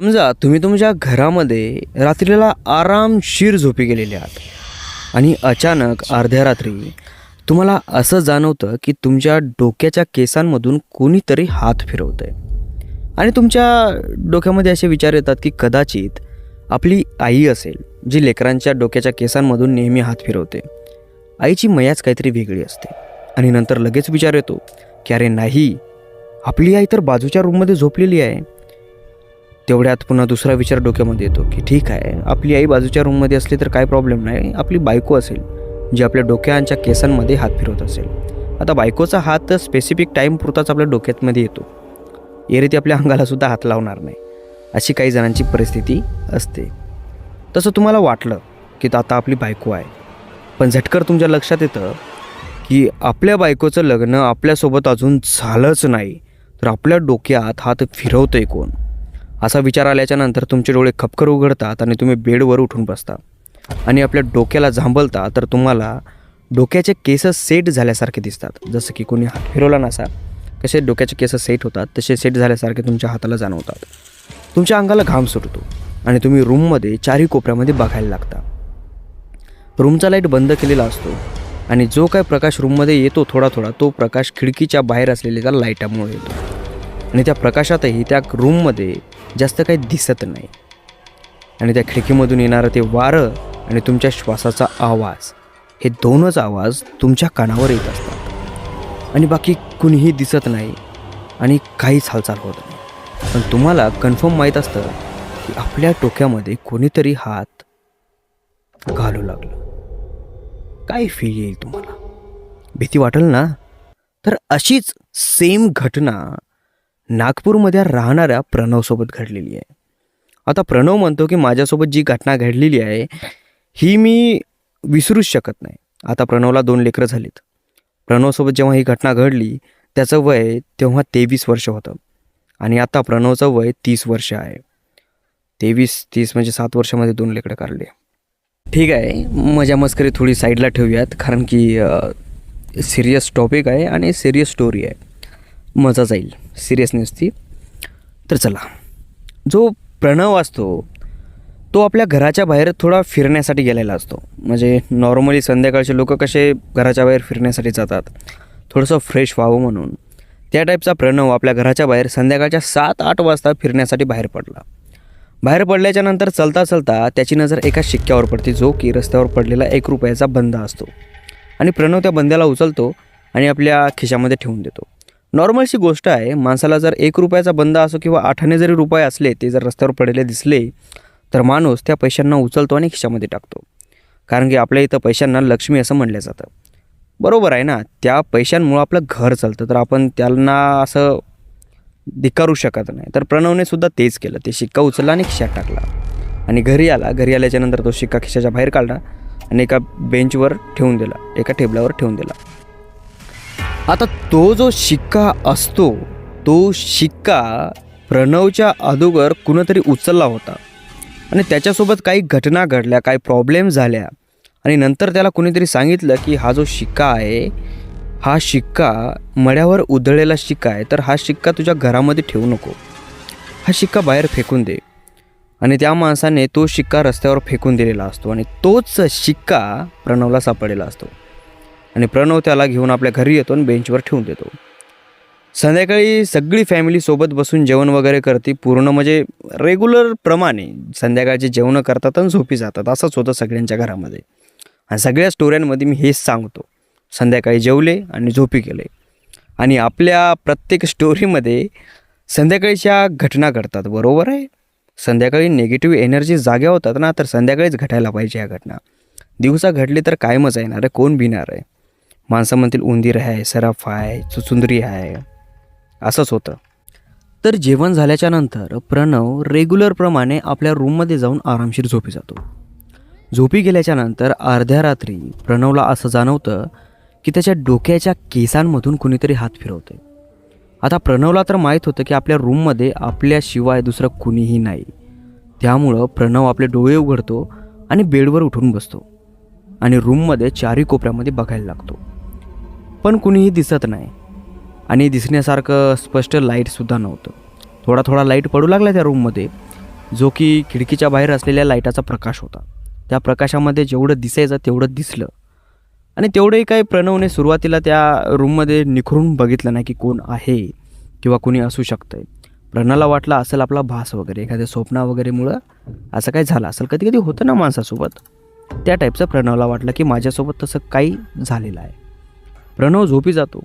समजा तुम्ही तुमच्या घरामध्ये रात्रीला आरामशीर झोपी गेलेले आहात. आणि अचानक अर्ध्या रात्री तुम्हाला असं जाणवतं की तुमच्या डोक्याच्या केसांमधून कोणीतरी हात फिरवतं आहे आणि तुमच्या डोक्यामध्ये असे विचार येतात की कदाचित आपली आई असेल जी लेकरांच्या डोक्याच्या केसांमधून नेहमी हात फिरवते. आईची मयाच काहीतरी वेगळी असते. आणि नंतर लगेच विचार येतो की अरे नाही आपली आई तर बाजूच्या रूममध्ये झोपलेली आहे. तेवढ्यात पुन्हा दुसरा विचार डोक्यामध्ये येतो की ठीक आहे आपली आई बाजूच्या रूममध्ये असली तर काय प्रॉब्लेम नाही आपली बायको असेल जी आपल्या डोक्यांच्या केसांमध्ये हात फिरवत असेल. आता बायकोचा हात स्पेसिफिक टाईम पुरताच आपल्या डोक्यातमध्ये येतो. एरे आपल्या अंगालासुद्धा हात लावणार नाही. अशी काही जणांची परिस्थिती असते. तसं तुम्हाला वाटलं की आता आपली बायको आहे. पण झटकर तुमच्या लक्षात येतं की आपल्या बायकोचं लग्न आपल्यासोबत अजून झालंच नाही. तर आपल्या डोक्यात हात फिरवतंय कोण? असा विचार आल्याच्यानंतर तुमचे डोळे खपकर उघडतात आणि तुम्ही बेडवर उठून बसता. आणि आपल्या डोक्याला झांबलता तर तुम्हाला डोक्याचे केस सेट झाल्यासारखे दिसतात. जसं की कोणी हात फिरवला नसा कसे डोक्याचे केस सेट होतात तसे सेट झाल्यासारखे तुमच्या हाताला जाणवतात. तुमच्या अंगाला घाम सुटतो आणि तुम्ही रूममध्ये चारही कोपऱ्यामध्ये बघायला लागता. रूमचा लाइट बंद केलेला असतो आणि जो काय प्रकाश रूममध्ये येतो थोडा थोडा तो प्रकाश खिडकीच्या बाहेर असलेल्या त्या लाईटामुळे येतो. आणि त्या प्रकाशातही त्या रूममध्ये जास्त काही दिसत नाही. आणि त्या खिडकीमधून येणारं ते वारं आणि तुमच्या श्वासाचा आवाज हे दोनच आवाज तुमच्या कानावर येत असतात. आणि बाकी कुणीही दिसत नाही आणि काहीच हालचाल होत नाही. पण तुम्हाला कन्फर्म माहीत असतं की आपल्या डोक्यामध्ये कोणीतरी हात घालू लागलं. काय फील येईल तुम्हाला? भीती वाटेल ना? तर अशीच सेम घटना नागपूरमध्ये राहणाऱ्या प्रणवसोबत घडलेली आहे. आता प्रणव म्हणतो की माझ्यासोबत जी घटना घडलेली आहे ही मी विसरूच शकत नाही. आता प्रणवला दोन लेकरं झालीत. प्रणवसोबत जेव्हा ही घटना घडली त्याचं वय तेव्हा तेवीस वर्ष होतं. आणि आता प्रणवचं वय तीस वर्ष आहे. तेवीस तीस म्हणजे सात वर्षामध्ये दोन लेकरं काढले. ठीक आहे मजा मस्करी थोडी साईडला ठेवूयात कारण की सिरियस टॉपिक आहे आणि सिरियस स्टोरी आहे. मजा जाईल. सिरियसनेसची तर चला. जो प्रणव असतो तो आपल्या घराच्या बाहेर थोडा फिरण्यासाठी गेलेला असतो. म्हणजे नॉर्मली संध्याकाळचे लोक कसे घराच्या बाहेर फिरण्यासाठी जातात? थोडंसं फ्रेश व्हावं म्हणून. त्या टाईपचा प्रणव आपल्या घराच्या बाहेर संध्याकाळच्या सात आठ वाजता फिरण्यासाठी बाहेर पडला. बाहेर पडल्याच्या नंतर चलता चलता त्याची नजर एका शिक्क्यावर पडते जो की रस्त्यावर पडलेला एक रुपयाचा बंदा असतो. आणि प्रणव त्या बंद्याला उचलतो आणि आपल्या खिशामध्ये ठेवून देतो. नॉर्मलशी गोष्ट आहे माणसाला जर एक रुपयाचा बंद असो किंवा आठाने जरी रुपये असले ते जर रस्त्यावर पडलेले दिसले तर माणूस त्या पैशांना उचलतो आणि खिशामध्ये टाकतो. कारण की आपल्या इथं पैशांना लक्ष्मी असं म्हणलं जातं. बरोबर आहे ना? त्या पैशांमुळं आपलं घर चालतं. तर आपण त्यांना असं धिकारू शकत नाही. तर प्रणवने सुद्धा तेच केलं. ते शिक्का उचलला आणि खिशात टाकला. आणि घरी आला. घरी आल्याच्यानंतर तो शिक्का खिशाच्या बाहेर काढला आणि एका बेंचवर ठेवून दिला. एका टेबलावर ठेवून दिला. आता तो जो शिक्का असतो तो शिक्का प्रणवच्या अगोदर कुणीतरी उचलला होता. आणि त्याच्यासोबत काही घटना घडल्या काही प्रॉब्लेम झाल्या. आणि नंतर त्याला कुणीतरी सांगितलं की हा जो शिक्का आहे हा शिक्का मड्यावर उधळलेला शिक्का आहे. तर हा शिक्का तुझ्या घरामध्ये ठेवू नको. हा शिक्का बाहेर फेकून दे. आणि त्या माणसाने तो शिक्का रस्त्यावर फेकून दिलेला असतो. आणि तोच शिक्का प्रणवला सापडलेला असतो. आणि प्रणव त्याला घेऊन आपल्या घरी येतो आणि बेंचवर ठेवून देतो. संध्याकाळी सगळी फॅमिली सोबत बसून जेवण वगैरे करते. पूर्ण म्हणजे रेग्युलर प्रमाणे संध्याकाळचे जेवणं करतात आणि झोपी जातात. असंच होतं सगळ्यांच्या घरामध्ये. आणि सगळ्या स्टोऱ्यांमध्ये मी हेच सांगतो. संध्याकाळी जेवले आणि झोपी गेले. आणि आपल्या प्रत्येक स्टोरीमध्ये संध्याकाळीच्या घटना घडतात. बरोबर आहे? संध्याकाळी निगेटिव्ह एनर्जी जाग्या होतात ना तर संध्याकाळीच घटायला पाहिजे ह्या घटना. दिवसा घडली तर कायमच येणार आहे. कोण भिणार आहे? माणसामधील उंदीर आहे सराफ आहे चुचुंदरी आहे. असंच होतं. तर जेवण झाल्याच्यानंतर प्रणव रेग्युलरप्रमाणे आपल्या रूममध्ये जाऊन आरामशीर झोपी जातो. झोपी गेल्याच्यानंतर अर्ध्या रात्री प्रणवला असं जाणवतं की त्याच्या डोक्याच्या केसांमधून कुणीतरी हात फिरवतंय. आता प्रणवला तर माहीत होतं की आपल्या रूममध्ये आपल्याशिवाय दुसरं कुणीही नाही. त्यामुळं प्रणव आपले डोळे उघडतो आणि बेडवर उठून बसतो आणि रूममध्ये चारी कोपऱ्यामध्ये बघायला लागतो. पण कुणीही दिसत नाही. आणि दिसण्यासारखं स्पष्ट लाईटसुद्धा नव्हतं. थोडा थोडा लाइट पडू लागला त्या रूममध्ये जो की खिडकीच्या बाहेर असलेल्या लाईटाचा प्रकाश होता. त्या प्रकाशामध्ये जेवढं दिसायचं तेवढं दिसलं. आणि तेवढंही काही प्रणवने सुरुवातीला त्या रूममध्ये निखरून बघितलं नाही की कोण आहे किंवा कोणी असू शकतंय. प्रणवला वाटला असेल आपला भास वगैरे एखाद्या स्वप्ना वगैरेमुळं असं काही झालं असेल. कधी कधी होतं ना माणसासोबत. त्या टाईपचं प्रणवला वाटलं की माझ्यासोबत तसं काही झालेलं आहे. प्रणव झोपी जातो.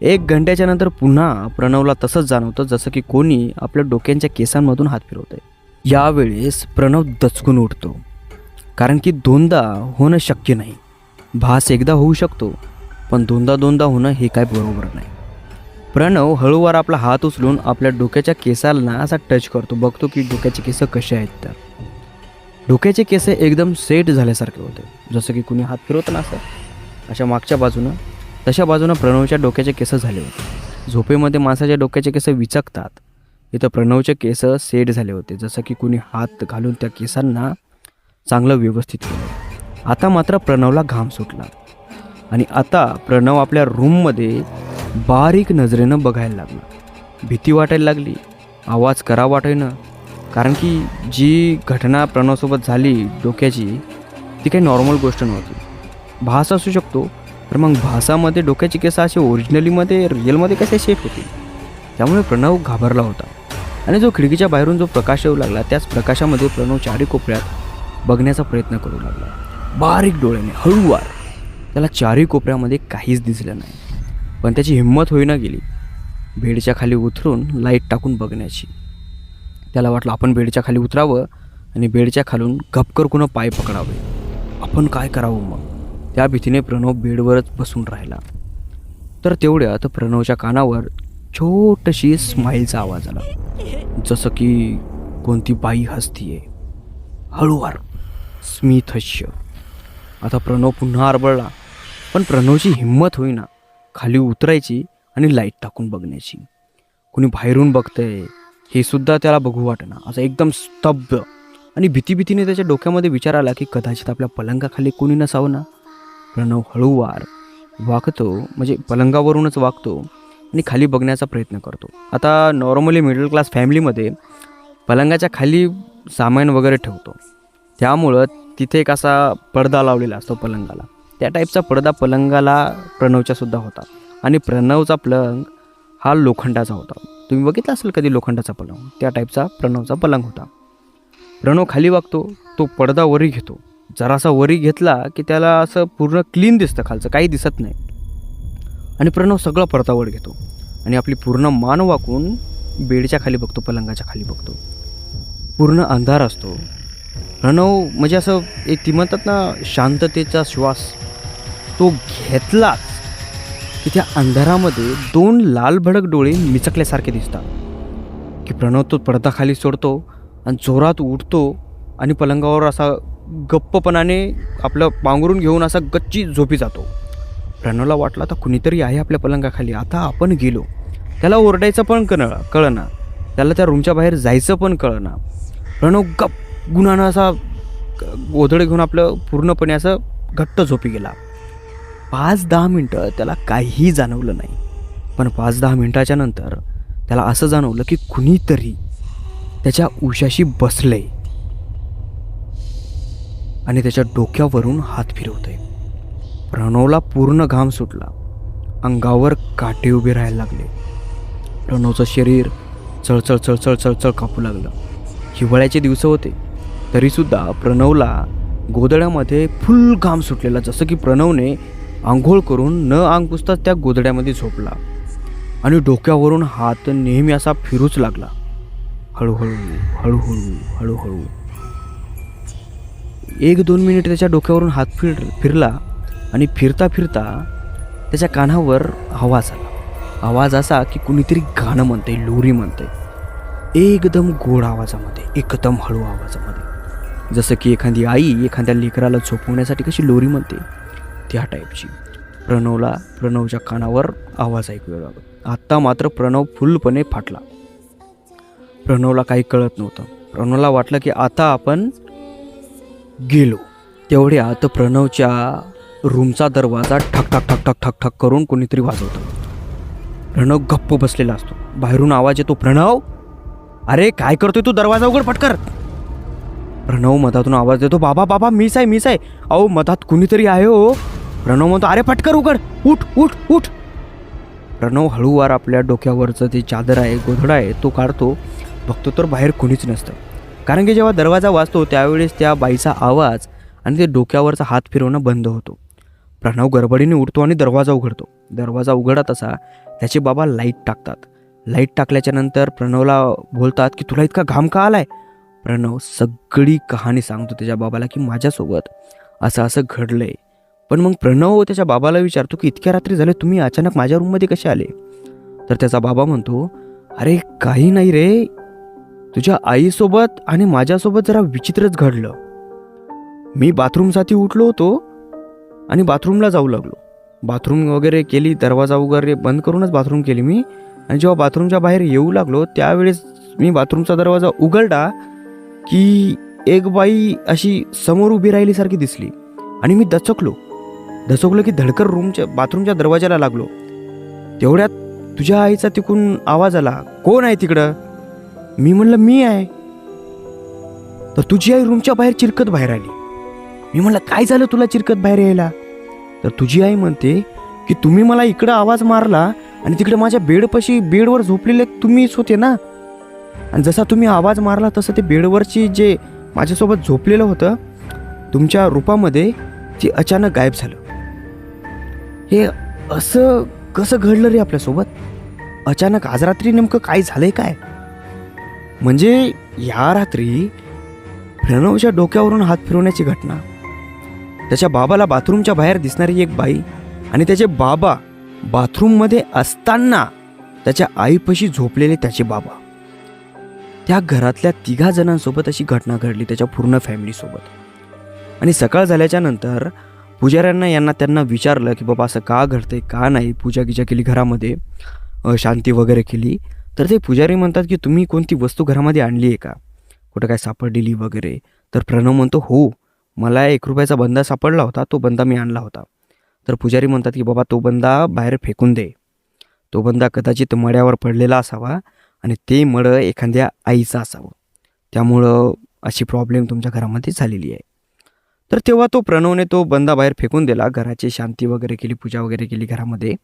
एक घंट्याच्या नंतर पुन्हा प्रणवला तसंच जाणवतं जसं की कोणी आपल्या डोक्यांच्या केसांमधून हात फिरवत आहे यावेळेस प्रणव दचकून उठतो. कारण की दोनदा होणं शक्य नाही. भास एकदा होऊ शकतो पण दोनदा दोनदा होणं हे काय बरोबर नाही. प्रणव हळूवार आपला हात उचलून आपल्या डोक्याच्या केसाला असा टच करतो बघतो की डोक्याचे केस कसे आहेत तर. डोक्याचे केस एकदम सेट झाल्यासारखे होते जसं की कुणी हात फिरवत ना असं अशा मागच्या बाजूनं तशा बाजूनं प्रणवच्या डोक्याचे केस झाले होते. झोपेमध्ये माणसाच्या डोक्याचे केस विचकतात. इथं प्रणवचे केस सेट झाले होते. जसं की कुणी हात घालून त्या केसांना चांगलं व्यवस्थित केलं. आता मात्र प्रणवला घाम सुटला. आणि आता प्रणव आपल्या रूममध्ये बारीक नजरेनं बघायला लागला. भीती वाटायला लागली. आवाज करा वाटेनं. कारण की जी घटना प्रणवसोबत झाली डोक्याची ती काही नॉर्मल गोष्ट नव्हती. भास असू शकतो तर मग भासामध्ये डोक्याची केस असे ओरिजिनलीमध्ये रिअलमध्ये कसे शेप होती त्यामुळे प्रणव घाबरला होता. आणि जो खिडकीच्या बाहेरून जो प्रकाश येऊ लागला त्याच प्रकाशामध्ये प्रणव चारी कोपऱ्यात बघण्याचा प्रयत्न करू लागला. बारीक डोळ्याने हळूवार. त्याला चारही कोपऱ्यामध्ये काहीच दिसलं नाही. पण त्याची हिंमत होईना गेली. बेडच्या खाली उतरून लाइट टाकून बघण्याची. त्याला वाटलं आपण बेडच्या खाली उतरावं आणि बेडच्या खालून गपकर कुणं पाय पकडावे. आपण काय करावं मग? त्या भीतीने प्रणव बेडवरच बसून राहिला. तर तेवढ्यात प्रणवच्या कानावर छोटशी स्माईलचा आवाज आला. जसं की कोणती बाई हसतीये. हळूवार स्मितश्य आता प्रणव पुन्हा आरबळला पण प्रणवची हिंमत होईना. खाली उतरायची आणि लाइट टाकून बघण्याची. कुणी बाहेरून बघतंय हे सुद्धा त्याला बघू वाटेना. असं एकदम स्तब्ध. आणि भीती भीतीने त्याच्या डोक्यामध्ये विचार आला की कदाचित आपल्या पलंगाखाली कोणी नसावं ना? प्रणव हळूवार वागतो म्हणजे पलंगावरूनच वागतो आणि खाली बघण्याचा प्रयत्न करतो. आता नॉर्मली मिडल क्लास फॅमिलीमध्ये पलंगाच्या खाली सामान वगैरे ठेवतो. त्यामुळं तिथे एक असा पडदा लावलेला असतो पलंगाला. त्या टाईपचा पडदा पलंगाला प्रणवच्यासुद्धा होता. आणि प्रणवचा पलंग हा लोखंडाचा होता. तुम्ही बघितला असेल कधी लोखंडाचा पलंग? त्या टाईपचा प्रणवचा पलंग होता. प्रणव खाली वागतो तो पडदा वरी घेतो. जरासा वरी घेतला की त्याला असं पूर्ण क्लीन दिसतं खालचं काही दिसत नाही. आणि प्रणव सगळं परतावड घेतो. आणि आपली पूर्ण मान वाकून बेडच्या खाली बघतो पलंगाच्या खाली बघतो. पूर्ण अंधार असतो. प्रणव म्हणजे असं एक ती म्हणतात ना शांततेचा श्वास. तो घेतलाच की त्या अंधारामध्ये दोन लाल भडक डोळे मिचकल्यासारखे दिसतात. की प्रणव तो पडदा खाली सोडतो आणि जोरात उठतो आणि पलंगावर असा गप्पपणाने आपलं पांघरून घेऊन असा गच्ची झोपी जातो. प्रणवला वाटलं आता कुणीतरी आहे आपल्या पलंगाखाली. आता आपण गेलो. त्याला ओरडायचं पण कळ कळना. त्याला त्या रूमच्या बाहेर जायचं पण कळना. प्रणव गप गुणानं असा गोधडे घेऊन आपलं पूर्णपणे असं घट्ट झोपी गेला. पाच दहा मिनटं त्याला काहीही जाणवलं नाही. पण पाच दहा मिनटाच्या नंतर त्याला असं जाणवलं की कुणीतरी त्याच्या उशाशी बसलंय. आणि त्याच्या डोक्यावरून हात फिरवते प्रणवला पूर्ण घाम सुटला. अंगावर काटे उभे राहायला लागले. प्रणवचं शरीर चळचळ चळचळ चळचळ कापू लागलं. हिवाळ्याचे दिवस होते. तरीसुद्धा प्रणवला गोदड्यामध्ये फुल घाम सुटलेला जसं की प्रणवने आंघोळ करून न अंग पुसताच त्या गोदड्यामध्ये झोपला. आणि डोक्यावरून हात नेहमी असा फिरूच लागला. हळूहळू हळूहळू हळूहळू. एक दोन मिनिट त्याच्या डोक्यावरून हात फिर फिरला आणि फिरता फिरता त्याच्या कानावर आवाज आला. आवाज असा की कुणीतरी गाणं म्हणतंय लोरी म्हणतंय. एकदम गोड आवाजामध्ये एकदम हळू आवाजामध्ये. जसं की एखादी आई एखाद्या लेकराला झोपवण्यासाठी कशी लोरी म्हणते त्या टाईपची प्रणवला प्रणवच्या कानावर आवाज ऐकू लागला. आत्ता मात्र प्रणव फुलपणे फाटला. प्रणवला काही कळत नव्हतं. प्रणवला वाटलं की आता आपण गेलो. तेवढ्यात प्रणवच्या रूमचा दरवाजा ठक ठक ठक ठक ठक ठक करून कोणीतरी वाजवतो. प्रणव गप्प बसलेला असतो. बाहेरून आवाज येतो प्रणव! अरे काय करतोय तू? दरवाजा उघड पटकर प्रणव मधातून आवाज देतो बाबा बाबा मीच आहे मीच आहे. अहो मधात कुणीतरी आहे हो. प्रणव म्हणतो अरे पटकर उघड उठ उठ उठ. प्रणव हळूवार आपल्या डोक्यावरचं जे चादर आहे गोधडा आहे तो काढतो. बघतो तर बाहेर कुणीच नसतं. कारण की जेव्हा दरवाजा वाजतो त्यावेळेस त्या बाईचा आवाज आणि ते डोक्यावरचा हात फिरवणं बंद होतो. प्रणव गडबडीने उठतो आणि दरवाजा उघडतो. दरवाजा उघडत असा त्याचे बाबा लाइट टाकतात. लाइट टाकल्याच्या नंतर प्रणवला बोलतात की तुला इतका घाम का आलाय? प्रणव सगळी कहाणी सांगतो त्याच्या बाबाला की माझ्यासोबत असं असं घडलंय. पण मग प्रणव त्याच्या बाबाला विचारतो की इतक्या रात्री झाले तुम्ही अचानक माझ्या रूममध्ये कसे आले? तर त्याचा बाबा म्हणतो अरे काही नाही रे. तुझ्या आईसोबत आणि माझ्यासोबत जरा विचित्रच घडलं. मी बाथरूमसाठी उठलो होतो आणि बाथरूमला जाऊ लागलो. बाथरूम वगैरे केली दरवाजा वगैरे बंद करूनच बाथरूम केली मी. आणि जेव्हा बाथरूमच्या बाहेर येऊ लागलो त्यावेळेस मी बाथरूमचा दरवाजा उघडला की एक बाई अशी समोर उभी राहिलीसारखी दिसली. आणि मी दचकलो. दचकलो की धडकर रूमच्या बाथरूमच्या दरवाजाला लागलो. तेवढ्यात तुझ्या आईचा तिकून आवाज आला कोण आहे तिकडं? मी म्हणलं मी आहे. तर तुझी आई रूमच्या बाहेर चिरकत बाहेर आली. मी म्हणलं काय झालं तुला चिरकत बाहेर यायला? तर तुझी आई म्हणते की तुम्ही मला इकडं आवाज मारला आणि तिकडे माझ्या बेडपाशी बेडवर झोपलेले तुम्हीच होते ना? आणि जसा तुम्ही आवाज मारला तसं ते बेडवरची जे माझ्यासोबत झोपलेलं होतं तुमच्या रूपामध्ये ते अचानक गायब झालं. हे असं कसं घडलं रे आपल्यासोबत? अचानक आज रात्री नेमकं काय झालंय काय? म्हणजे या रात्री प्रणवच्या डोक्यावरून हात फिरवण्याची घटना. त्याच्या बाबाला बाथरूमच्या बाहेर दिसणारी एक बाई आणि त्याचे बाबा बाथरूममध्ये असताना त्याच्या आईपाशी झोपलेले त्याचे बाबा. त्या घरातल्या तिघा जणांसोबत अशी घटना घडली त्याच्या पूर्ण फॅमिलीसोबत. आणि सकाळ झाल्याच्यानंतर पुजाऱ्यांना यांना त्यांना विचारलं की बाबा असं का घडतंय का नाही? पूजा गिजा केली घरामध्ये? शांती वगैरे केली? तर ते पुजारी म्हणतात की तुम्ही कोणती वस्तू घरामध्ये आणली आहे का? कुठं काय सापडलेली वगैरे? तर प्रणव म्हणतो हो मला एक रुपयाचा बंदा सापडला होता तो बंदा मी आणला होता. तर पुजारी म्हणतात की बाबा तो बंदा बाहेर फेकून दे. तो बंदा कदाचित मड्यावर पडलेला असावा आणि ते मडं एखाद्या आईचं असावं. त्यामुळं अशी प्रॉब्लेम तुमच्या घरामध्ये झालेली आहे. तर तेव्हा तो प्रणवने तो बंदा बाहेर फेकून दिला घराची शांती वगैरे केली पूजा वगैरे केली घरामध्ये.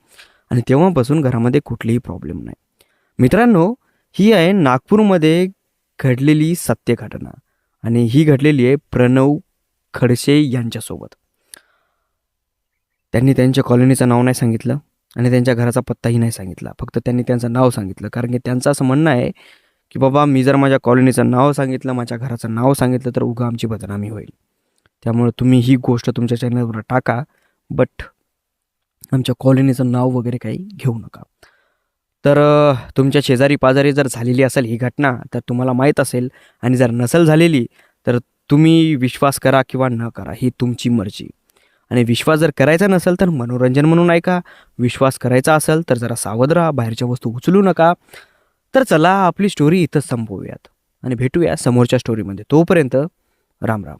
आणि तेव्हापासून घरामध्ये कुठलीही प्रॉब्लेम नाही. मित्रांनो ही आहे नागपूरमध्ये घडलेली सत्य घटना आणि ही घडलेली आहे प्रणव खडसे यांच्यासोबत. त्यांनी त्यांच्या कॉलनीचं नाव नाही सांगितलं आणि त्यांच्या घराचा पत्ताही नाही सांगितला. फक्त त्यांनी त्यांचं नाव सांगितलं. कारण की त्यांचं असं म्हणणं आहे की बाबा मी जर माझ्या कॉलनीचं नाव सांगितलं माझ्या घराचं नाव सांगितलं तर उगा आमची बदनामी होईल. त्यामुळे तुम्ही ही गोष्ट तुमच्या चॅनलवर टाका बट आमच्या कॉलनीचं नाव वगैरे काही घेऊ नका. तर तुमच्या शेजारी पाजारी जर झालेली असेल ही घटना तर तुम्हाला माहीत असेल आणि जर नसेल झालेली तर तुम्ही विश्वास करा किंवा न करा ही तुमची मर्जी. आणि विश्वास जर करायचा नसेल तर मनोरंजन म्हणून ऐका. विश्वास करायचा असेल तर जरा सावध राहा बाहेरच्या वस्तू उचलू नका. तर चला आपली स्टोरी इथंच संपवूयात. आणि भेटूया समोरच्या स्टोरीमध्ये तोपर्यंत राम राम